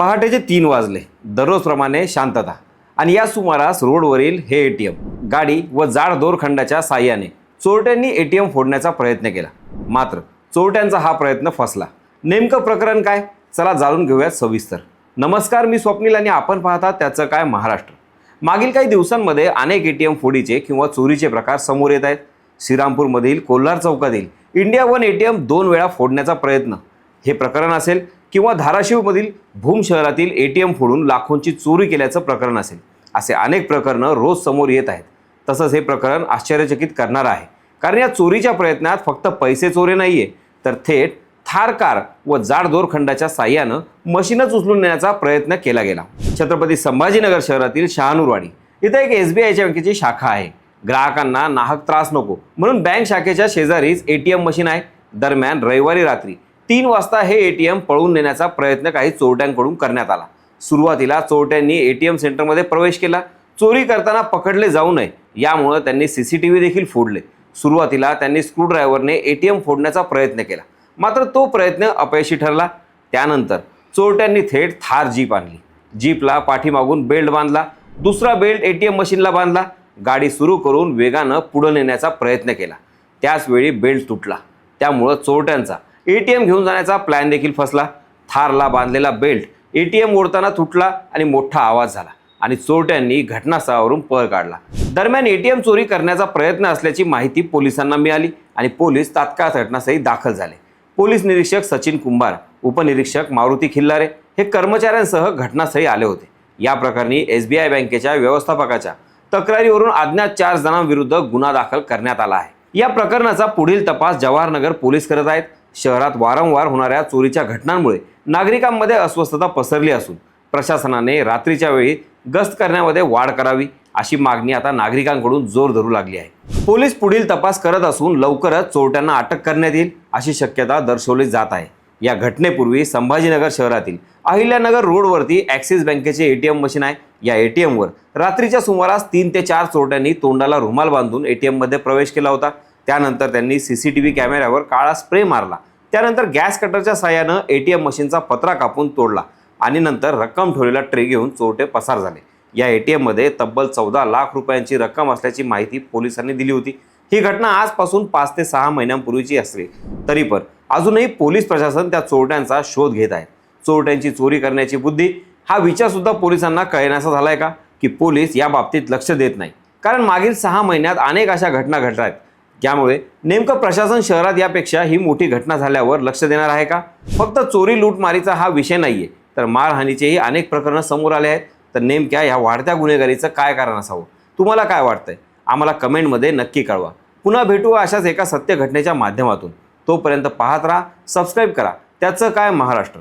पहाटेचे तीन वाजले. दररोजप्रमाणे शांतता. आणि या सुमारास रोडवरील हे ए टी एम गाडी व जाड दोरखंडाच्या साह्याने चोरट्यांनी ए टी एम फोडण्याचा प्रयत्न केला. मात्र चोरट्यांचा हा प्रयत्न फसला. नेमकं प्रकरण काय? चला जाणून घेऊयात सविस्तर. नमस्कार मी स्वप्नील आणि आपण पाहता त्याचं काय महाराष्ट्र. मागील काही दिवसांमध्ये अनेक ए टी एम फोडीचे किंवा चोरीचे प्रकार समोर येत आहेत. श्रीरामपूरमधील कोल्हार चौकातील India one A T M दोन वेळा फोडण्याचा प्रयत्न. हे प्रकरण असेल किंवा धाराशिवमधील भूम शहरातील ए टी एम फोडून लाखोंची चोरी केल्याचं प्रकरण असेल असे अनेक प्रकरणं रोज समोर येत आहेत. तसंच हे प्रकरण आश्चर्यचकित करणारं आहे. कारण या चोरीच्या प्रयत्नात फक्त पैसे चोरी आहे तर थेट थार कार व जाड दोरखंडाच्या साह्यानं मशीनच उचलून नेण्याचा प्रयत्न केला गेला. छत्रपती संभाजीनगर शहरातील शहानूरवाडी इथं एक एस बी आयच्या बँकेची शाखा आहे. ग्राहकांना नाहक त्रास नको म्हणून बँक शाखेच्या शेजारीच ए टी एम मशीन आहे. दरम्यान रविवारी रात्री तीन वाजता हे ए टी एम पळवून नेण्याचा प्रयत्न काही चोरट्यांकडून करण्यात आला. सुरुवातीला चोरट्यांनी ए टी एम सेंटरमध्ये प्रवेश केला. चोरी करताना पकडले जाऊ नये यामुळं त्यांनी सी सी टी व्ही देखील फोडले. सुरुवातीला त्यांनी स्क्रूड्रायव्हरने ए टी एम फोडण्याचा प्रयत्न केला. मात्र तो प्रयत्न अपयशी ठरला. त्यानंतर चोरट्यांनी थेट थार जीप आणली. जीपला पाठीमागून बेल्ट बांधला. दुसरा बेल्ट ए टी एम मशीनला बांधला. गाडी सुरू करून वेगानं पुढं नेण्याचा प्रयत्न केला. त्याचवेळी बेल्ट तुटला. त्यामुळं चोरट्यांचा ए टी एम घेऊन जाण्याचा प्लॅन देखील फसला. थारला बांधलेला बेल्ट ए टी एम ओढताना तुटला आणि मोठा आवाज झाला आणि चोरट्यांनी घटनास्थळावरून पळ काढला. दरम्यान ए टी एम चोरी करण्याचा प्रयत्न असल्याची माहिती पोलिसांना मिळाली आणि पोलीस तात्काळ घटनास्थळी दाखल झाले. पोलीस निरीक्षक सचिन कुंभार उपनिरीक्षक मारुती खिल्लारे हे कर्मचाऱ्यांसह घटनास्थळी आले होते. या प्रकरणी एस बी आय बँकेच्या व्यवस्थापकाच्या तक्रारीवरून अज्ञात चार जणांविरुद्ध गुन्हा दाखल करण्यात आला आहे. या प्रकरणाचा पुढील तपास जवाहरनगर पोलीस करत आहेत. शहरात वारंवार होणाऱ्या चोरीच्या घटनांमुळे नागरिकांमध्ये अस्वस्थता पसरली असून प्रशासनाने रात्रीच्या वेळी गस्त करण्यामध्ये वाढ करावी अशी मागणी आता नागरिकांकडून जोर धरू लागली आहे. पोलीस पुढील तपास करत असून लवकरच चोरट्यांना अटक करण्यात येईल अशी शक्यता दर्शवली जात आहे. या घटनेपूर्वी संभाजीनगर शहरातील अहिल्यानगर रोडवरती ॲक्सिस बँकेचे ए टी एम मशीन आहे. या ए टी एमवर रात्रीच्या सुमारास तीन ते चार चोरट्यांनी तोंडाला रुमाल बांधून ए टी एममध्ये प्रवेश केला होता. त्यानंतर त्यांनी सी सी टी व्ही कॅमेऱ्यावर काळा स्प्रे मारला. त्यानंतर गॅस कटरच्या साह्यानं ए टी एम मशीनचा पत्रा कापून तोडला आणि नंतर रक्कम ठेवलेला ट्रे घेऊन चोरटे पसार झाले. या ए टी एममध्ये तब्बल चौदा लाख रुपयांची रक्कम असल्याची माहिती पोलिसांनी दिली होती. ही घटना आजपासून पाच ते सहा महिन्यांपूर्वीची असली तरी पण अजूनही पोलीस प्रशासन त्या चोरट्यांचा शोध घेत आहे. चोरट्यांची चोरी करण्याची बुद्धी हा विचारसुद्धा पोलिसांना कळण्याचा झालाय का? की पोलीस या बाबतीत लक्ष देत नाही. कारण मागील सहा महिन्यात अनेक अशा घटना घडल्या आहेत. त्यामुळे नेमकं प्रशासन शहरात यापेक्षा ही मोठी घटना झाल्यावर लक्ष देणार आहे का? फक्त चोरी लूटमारीचा हा विषय नाहीये. तर मारहाणीचेही अनेक प्रकरणं समोर आले आहेत. तर नेमक्या ह्या वाढत्या गुन्हेगारीचं काय कारण असावं? तुम्हाला काय वाटतंय? आम्हाला कमेंटमध्ये नक्की कळवा. पुन्हा भेटू अशाच एका सत्य घटनेच्या माध्यमातून. तोपर्यंत पाहत राहा सबस्क्राईब करा. त्याचं काय महाराष्ट्र?